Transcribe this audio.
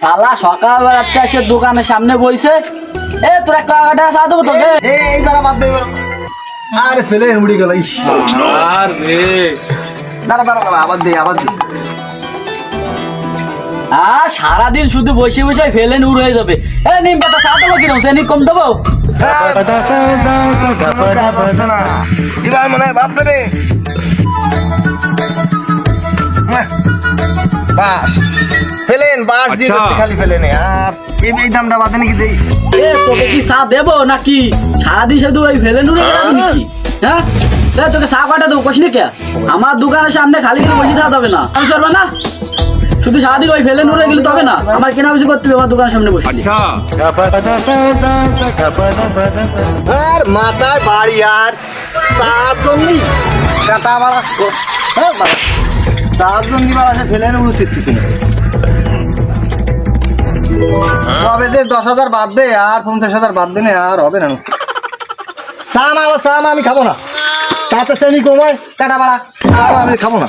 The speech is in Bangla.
শালা সকালবেলা এসে দোকানের সামনে বইছে। এ তোর এক কাটা চা দেবো তোকে? এই এই দাঁড়া বাদ। আরে ফেলে উড়ি গেল ইস। আর রে। দাঁড়া দাঁড়া দাঁড়া আবার দে আবার দে। আর সারাদিন শুধু বসে বসে ফেলে নূর হয়ে যাবে। এ নিম পাতা চা দেবো কিরম সে কম দেবো। এবার মনে হয় বাপ রে। বাস। ফেলেন বাস দিয়ে আচ্ছা। খালি ফেলেন আর এই এই দামটা বাদে নাকি দেই। এ তোকে কি চা দেবো নাকি? সারাদিন শুধু ওই ফেলে নূর হয়ে। যাবে নাকি? হ্যাঁ? এ, তোকে চা কটা দেবো কষি কে? আমার দোকানের সামনে খালি করে বসে থাকা যাবে না। আমি সরবে না। শুধু সারাদিন ওই ফেলে নূরে গেলে তবে না। আমার কেনা বেশি করতে হবে আমার দোকানের সামনে বসে। আচ্ছা। আর মাথায় বাড়ি আর জন্যই কাটা বাড়া হ্যাঁ বাড়া। জন্যই বাড়া সে ফেলেন উড়ু তিরতিছি না তবে যে দশ হাজার বাঁধবে আর পঞ্চাশ হাজার বাঁধবে না, আর হবে না সাম আমার সাম আমি খাব না। তাতে শ্রেণি কমায়, কাটা বাড়া, সাম আমি খাব না?